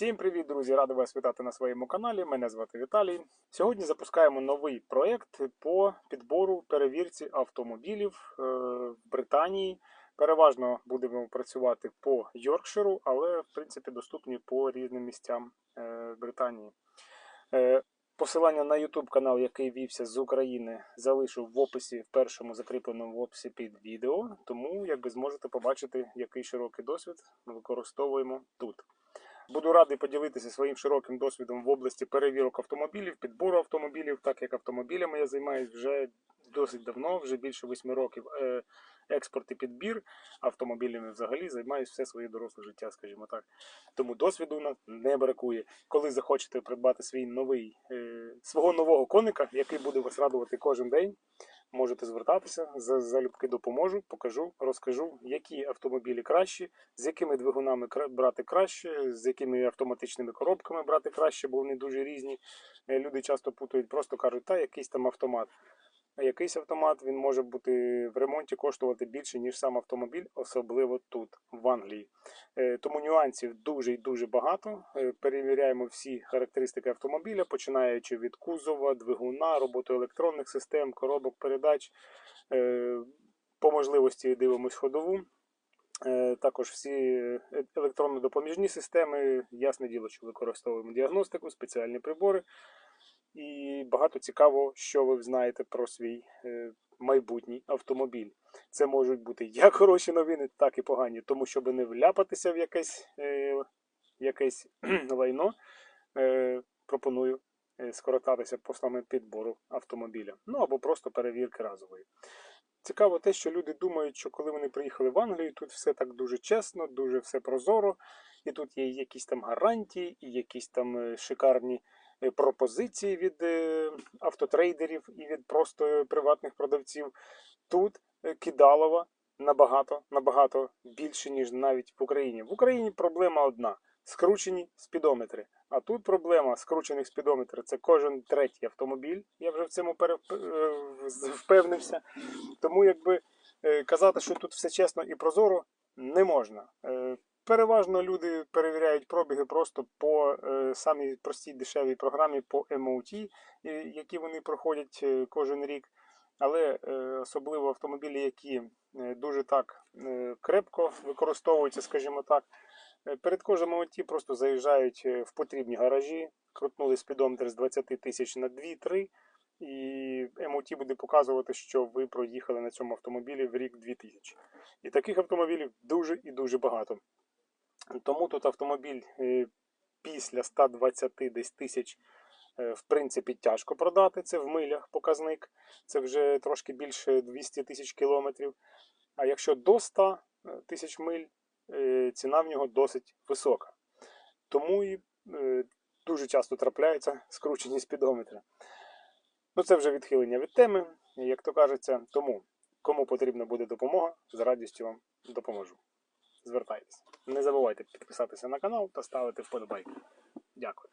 Всім привіт, друзі! Радий вас вітати на своєму каналі. Мене звати Віталій. Сьогодні запускаємо новий проєкт по підбору перевірці автомобілів е, в Британії. Переважно будемо працювати по Йоркширу, але в принципі доступні по різним місцям е, Британії. Е, Посилання на YouTube канал, який вівся з України, залишу в описі в першому закріпленому описі під відео. Тому якби зможете побачити, який широкий досвід ми використовуємо тут. Буду радий поділитися своїм широким досвідом в області перевірок автомобілів, підбору автомобілів, так як автомобілями я займаюся вже досить давно, вже більше восьми років. Е, Експорт і підбір автомобілями взагалі займаюся все своє доросле життя, скажімо так. Тому досвіду нас не бракує. Коли захочете придбати свій новий е, свого нового коника, який буде вас радувати кожен день, можете звертатися, за- залюбки допоможу, покажу, розкажу, які автомобілі кращі, з якими двигунами брати краще, з якими автоматичними коробками брати краще, бо вони дуже різні. Е, Люди часто путають, просто кажуть, та якийсь там автомат. Якийсь автомат він може бути в ремонті коштувати більше, ніж сам автомобіль, особливо тут, в Англії. Е, Тому нюансів дуже і дуже багато. Е, Перевіряємо всі характеристики автомобіля, починаючи від кузова, двигуна, роботи електронних систем, коробок передач. Е, По можливості дивимось ходову. Також всі електронно-допоміжні системи, ясне діло, що використовуємо діагностику, спеціальні прибори. І багато цікавого, що ви знаєте про свій е, майбутній автомобіль. Це можуть бути як хороші новини, так і погані. Тому, щоб не вляпатися в якесь, е, якесь лайно, е, пропоную скоротатися послами підбору автомобіля. Ну або просто перевірки разової. Цікаво те, що люди думають, що коли вони приїхали в Англію, тут все так дуже чесно, дуже все прозоро, і тут є якісь там гарантії, і якісь там шикарні пропозиції від е, автотрейдерів і від просто е, приватних продавців. Тут е, кидалова набагато, набагато більше, ніж навіть в Україні. В Україні проблема одна: скручені спідометри. А тут проблема скручених спідометрів це кожен третій автомобіль. Я вже в цьому пере- е, впевнився. Тому якби е, казати, що тут все чесно і прозоро, не можна. Переважно люди перевіряють пробіги просто по е, самій простій дешевій програмі по е, які вони проходять е, кожен рік. Але е, особливо автомобілі, які е, дуже так е, крепко використовуються, скажімо так, е, перед кожним МОТ просто заїжджають в потрібні гаражі, крутнули спідометр з 20 тисяч на 2-3, і МОТ буде показувати, що ви проїхали на цьому автомобілі в рік 2000. І таких автомобілів дуже і дуже багато. Тому тут автомобіль е, після 120 десь тисяч, е, в принципі, тяжко продати. Це в милях показник. Це вже трошки більше 200 тисяч кілометрів. А якщо до 100 тисяч миль, е, ціна в нього досить висока. Тому і е, дуже часто трапляються скручені спідометри. Ну, це вже відхилення від теми, як то кажеться. Тому, кому потрібна буде допомога, з радістю вам допоможу. Звертайтесь. Не забувайте підписатися на канал та ставити вподобайки. Дякую.